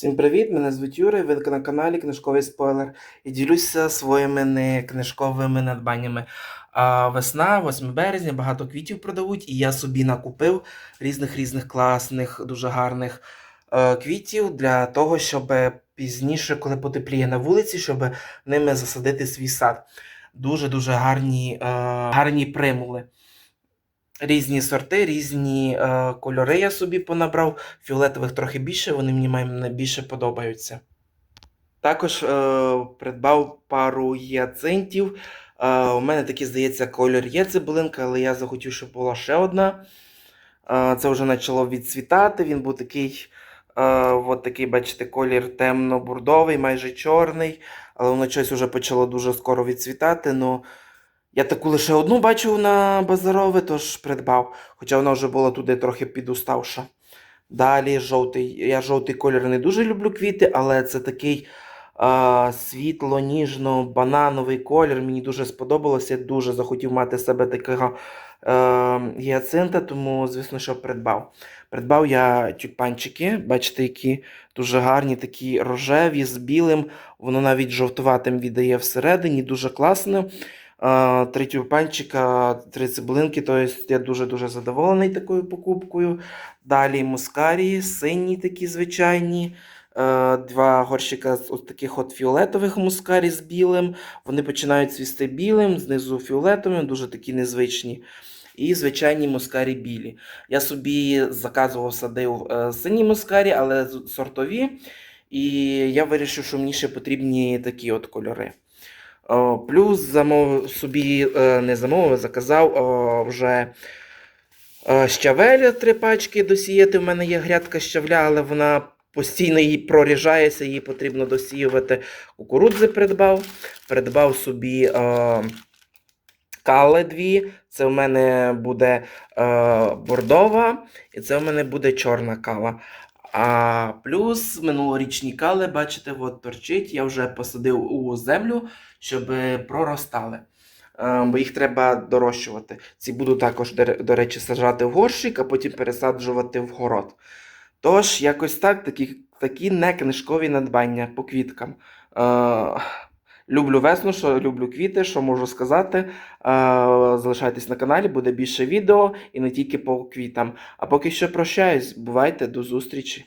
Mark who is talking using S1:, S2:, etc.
S1: Всім привіт! Мене звуть Юрій, ви на каналі Книжковий спойлер і ділюся своїми не книжковими надбаннями. А весна, 8 березня, багато квітів продають, і я собі накупив різних різних класних, дуже гарних е, квітів для того, щоб пізніше, коли потепліє на вулиці, щоб ними засадити свій сад. Дуже дуже гарні, е, гарні примули. Різні сорти, різні е, кольори я собі понабрав. Фіолетових трохи більше, вони мені найбільше подобаються. Також е, придбав пару гіацинтів. Е, у мене такий, здається, кольор є цибулинка, але я захотів, щоб була ще одна. Е, це вже почало відцвітати. Він був такий, е, от такий, бачите, колір темно-бурдовий, майже чорний. Але воно щось вже почало дуже скоро відцвітати. Ну, я таку лише одну бачив на базарове, тож придбав. Хоча вона вже була туди трохи підуставша. Далі жовтий. Я жовтий колір не дуже люблю квіти, але це такий а, світло-ніжно-банановий колір. Мені дуже сподобалося. Я дуже захотів мати себе такого е, гіацинта, тому, звісно, що придбав. Придбав я тюльпанчики, бачите, які дуже гарні, такі рожеві з білим. Воно навіть жовтуватим віддає всередині, дуже класно. Три тюльпанчика, три цибулинки, тобто я дуже-дуже задоволений такою покупкою. Далі мускарії, сині такі звичайні. Е, Два горщика з таких от фіолетових мускарі з білим. Вони починають цвісти білим, знизу фіолетовим, дуже такі незвичні. І звичайні мускарі білі. Я собі заказував, садив е, сині мускарі, але сортові. І я вирішив, що мені ще потрібні такі от кольори. О, плюс замов, собі е, не замовив, заказав о, вже е, щавеля три пачки досіяти. У мене є грядка щавля, але вона постійно її проріжається, її потрібно досіювати. Кукурудзи придбав. Придбав собі кале дві. Це в мене буде е, бордова, і це в мене буде чорна кава. А плюс минулорічні кали, бачите, от торчить. Я вже посадив у землю, щоб проростали. Е, Бо їх треба дорощувати. Ці буду також, до речі, саджати в горщик, а потім пересаджувати в город. Тож, якось так, такі, такі не книжкові надбання по квіткам. Люблю весну, що люблю квіти, що можу сказати. Е, залишайтесь на каналі, буде більше відео і не тільки по квітам. А поки що прощаюсь. Бувайте, до зустрічі.